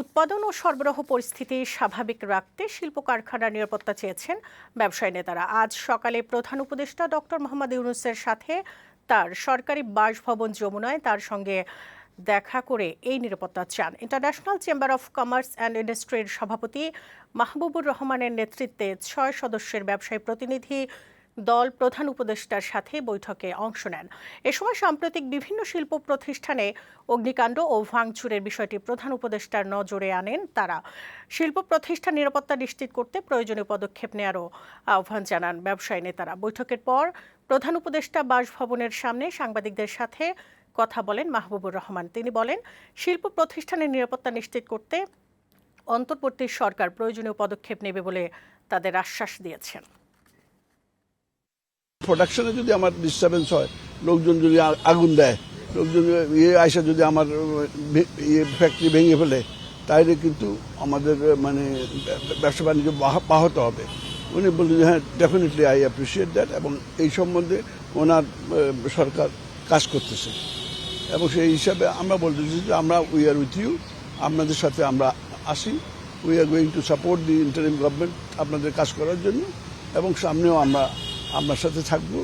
উৎপাদন ও সরবরাহ পরিস্থিতি স্বাভাবিক রাখতে শিল্প কারখানার নিরাপত্তা চেয়েছেন ব্যবসায়ী নেতারা। আজ সকালে প্রধান উপদেষ্টা ডক্টর মোহাম্মদ ইউনুসের সাথে তার সরকারি বাসভবন যমুনায় তার সঙ্গে দেখা করে এই নিরাপত্তা চান। International chamber of commerce and ইন্ডাস্ট্রির সভাপতি মাহবুবুর রহমানের নেতৃত্বে ছয় সদস্যের ব্যবসায়ী প্রতিনিধি দল প্রধান উপদেষ্টার সাথে বৈঠকে অংশ নেন। এ সময় সাম্প্রতিক বিভিন্ন শিল্প প্রতিষ্ঠানে অগ্নিকাণ্ড ও ভাঙচুরের বিষয়টি প্রধান উপদেষ্টার নজরে আনেন তারা। শিল্প প্রতিষ্ঠান নিরাপত্তা নিশ্চিত করতে প্রয়োজনীয় পদক্ষেপ নেওয়ারও আহ্বান জানান ব্যবসায়ী নেতারা। বৈঠকের পর প্রধান উপদেষ্টা বাসভবনের সামনে সাংবাদিকদের সাথে কথা বলেন মাহবুবুর রহমান। তিনি বলেন, শিল্প প্রতিষ্ঠানের নিরাপত্তা নিশ্চিত করতে অন্তর্বর্তী সরকার প্রয়োজনীয় পদক্ষেপ নেবে বলে তাদের আশ্বাস দিয়েছেন। প্রোডাকশনে যদি আমার ডিস্টারবেন্স হয়, লোকজন যদি আগুন দেয়, লোকজন ইয়ে আইসা যদি আমার ইয়ে ফ্যাক্টরি ভেঙে ফেলে তাহলে কিন্তু আমাদের মানে ব্যবসা বাণিজ্য বাহ- ব্যাহত হবে। উনি বললেন হ্যাঁ ডেফিনেটলি আই অ্যাপ্রিসিয়েট দ্যাট এবং এই সম্বন্ধে ওনার সরকার কাজ করতেছে। এবং সেই হিসাবে আমরা বলতেছি যে, আমরা উই আর উইথ ইউ আপনাদের সাথে আমরা আসি we are going to support the interim government আপনাদের কাজ করার জন্য এবং সামনেও আমরা আপনার সাথে থাকবো